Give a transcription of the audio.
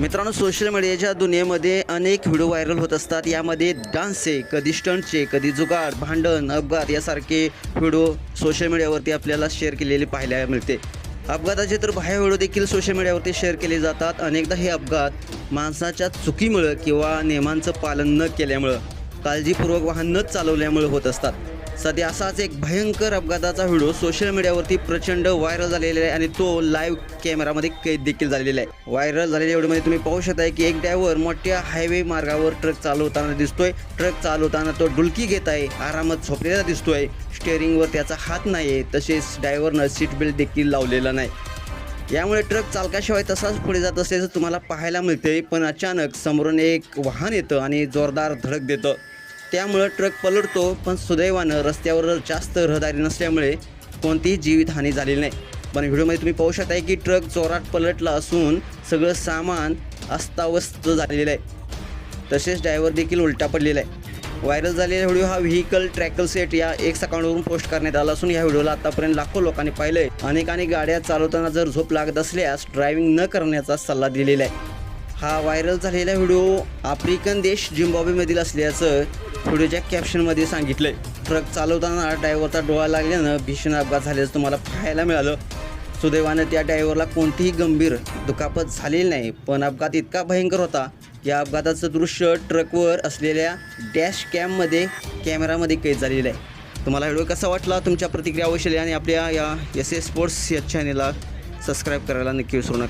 मित्रांनो सोशल मीडियाच्या दुनियेमध्ये अनेक व्हिडिओ व्हायरल होत असतात. यामध्ये डान्सचे कधी स्टंटचे कधी जुगाड भांडण अपघात यासारखे व्हिडिओ सोशल मीडियावरती आपल्याला शेअर केलेले पाहायला मिळते. अपघाताचे तर बाह्य व्हिडिओ देखील सोशल मीडियावरती शेअर केले जातात. अनेकदा हे अपघात माणसाच्या चुकीमुळं किंवा नियमांचं पालन न केल्यामुळं काळजीपूर्वक वाहन न चालवल्यामुळे होत असतात. सध्या असाच एक भयंकर अपघाताचा व्हिडिओ सोशल मीडियावरती प्रचंड व्हायरल झालेला आहे आणि तो लाईव्ह कॅमेरामध्ये कैद देखील झालेला आहे. व्हायरल झालेल्या व्हिडिओमध्ये तुम्ही पाहू शकता की एक ड्रायव्हर मोठ्या हायवे मार्गावर ट्रक चालवताना दिसतोय. ट्रक चालवताना तो डुलकी घेत आहे. आरामात झोपलेला दिसतोय. स्टेअरिंगवर त्याचा हात नाही आहे तसेच ड्रायव्हरनं सीट बेल्ट देखील लावलेला नाही. यामुळे ट्रक चालकाशिवाय तसाच पुढे जात असल्याचं तुम्हाला पाहायला मिळते पण अचानक समोरून एक वाहन येतं आणि जोरदार धडक देतं. त्यामुळं ट्रक पलटतो पण सुदैवानं रस्त्यावर जास्त रहदारी नसल्यामुळे कोणतीही जीवितहानी झालेली नाही. पण व्हिडिओमध्ये तुम्ही पाहू शकताय की ट्रक जोरात पलटला असून सगळं सामान अस्ताव्यस्त झालेलं आहे. तसेच ड्रायव्हर देखील उलटा पडलेला आहे. व्हायरल झालेला व्हिडिओ हा व्हेकल ट्रॅकल सेट या एक अकाउंटवरून पोस्ट करण्यात आला असून या व्हिडिओला आतापर्यंत लाखो लोकांनी पाहिलंय. अनेकांनी गाड्या चालवताना जर झोप लागत असल्यास ड्रायव्हिंग न करण्याचा सल्ला दिलेला आहे. हा व्हायरल झालेला व्हिडिओ आफ्रिकन देश झिम्बाब्वेमधील असल्याचं व्हिडिओच्या कॅप्शनमध्ये सांगितलंय. ट्रक चालवताना ड्रायव्हरचा डोळा लागल्यानं भीषण अपघात झाल्याचं तुम्हाला पाहायला मिळालं. सुदैवानं त्या ड्रायव्हरला कोणतीही गंभीर दुखापत झालेली नाही पण अपघात इतका भयंकर होता या अपघाताचं दृश्य ट्रकवर असलेल्या डॅश कॅममध्ये कॅमेरामध्ये कैद झालेलं आहे. तुम्हाला व्हिडिओ कसा वाटला? तुमच्या प्रतिक्रिया अवश्य आणि आपल्या या एस एस स्पोर्ट्स या चॅनेलला सबस्क्राईब करायला नक्की विसरू नका.